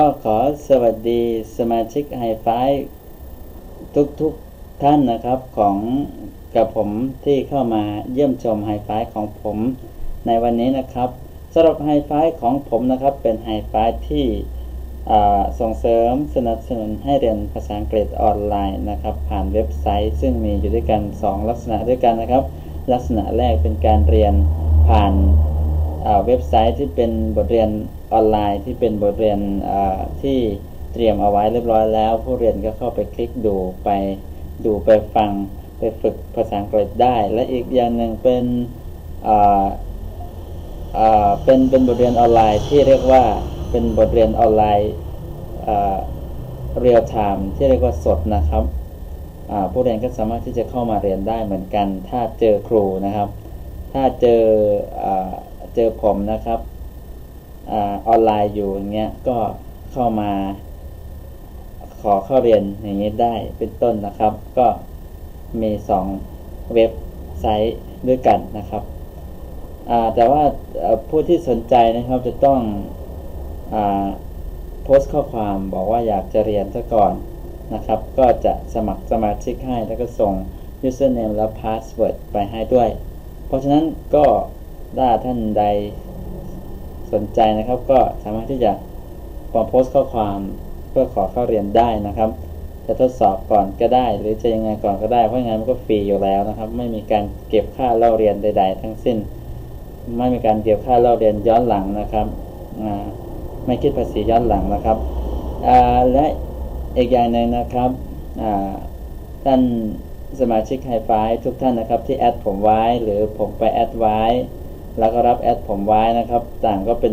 ก็ขอสวัสดีสมาชิกไฮไฟทุกๆท่านนะครับของกับผมที่เข้ามาเยี่ยมชมไฮไฟของผมในวันนี้นะครับสำหรับไฮไฟของผมนะครับเป็นไฮไฟที่ส่งเสริมสนับสนุนให้เรียนภาษาอังกฤษออนไลน์นะครับ ผ่านเว็บไซต์ ซึ่งมีอยู่ด้วยกัน 2 ลักษณะด้วยกันนะครับ ลักษณะแรกเป็นการเรียนผ่านเว็บไซต์ที่เป็นบทเรียน ออนไลน์ที่เป็นบทเรียนที่เตรียมเอาไว้เรียบร้อยแล้ว ผู้เรียนก็เข้าไปคลิกดูไปดูไปฟังไปฝึกภาษาอังกฤษได้ และอีกอย่างหนึ่งเป็นเป็นเป็นบทเรียนออนไลน์ที่เรียกว่าเป็นบทเรียนออนไลน์เรียลไทม์ที่เรียกว่าสดนะครับผู้เรียนก็สามารถที่จะเข้ามาเรียนได้เหมือนกัน ถ้าเจอครูนะครับ ถ้าเจอเจอผมนะครับ ออนไลน์อยู่อย่างเงี้ยก็เข้ามาขอเข้าเรียนอย่างนี้ได้เป็นต้นนะครับ ก็มี2เว็บไซต์ด้วยกันนะครับแต่ว่าผู้ที่สนใจนะครับจะต้องอโพสต์ข้อความบอกว่าอยากจะเรียนซะก่อนนะครับ ก็จะสมัครสมาชิกให้แล้วก็ส่ง username และ password ไปให้ด้วย เพราะฉะนั้นก็ถ้าท่านใด สนใจนะครับ ก็สามารถที่จะปโพสต์ข้อความเพื่อขอเข้าเรียนได้นะครับ จะทดสอบก่อนก็ได้ หรือจะยังไงก่อนก็ได้เพราะงั้นมันก็ฟรีอยู่แล้วนะครับ ไม่มีการเก็บค่าเล่าเรียนใด ๆ ทั้งสิ้น ไม่มีการเก็บค่าเล่าเรียนย้อนหลังนะครับไม่คิดภาษีย้อนหลังนะครับและอีกอย่างหนึ่งนะครับท่านสมาชิกไฮไฟทุกท่านนะครับที่แอดผมไว้หรือผมไปแอดไว้ แล้วก็รับแอดผมไว้นะครับ ต่างก็เป็น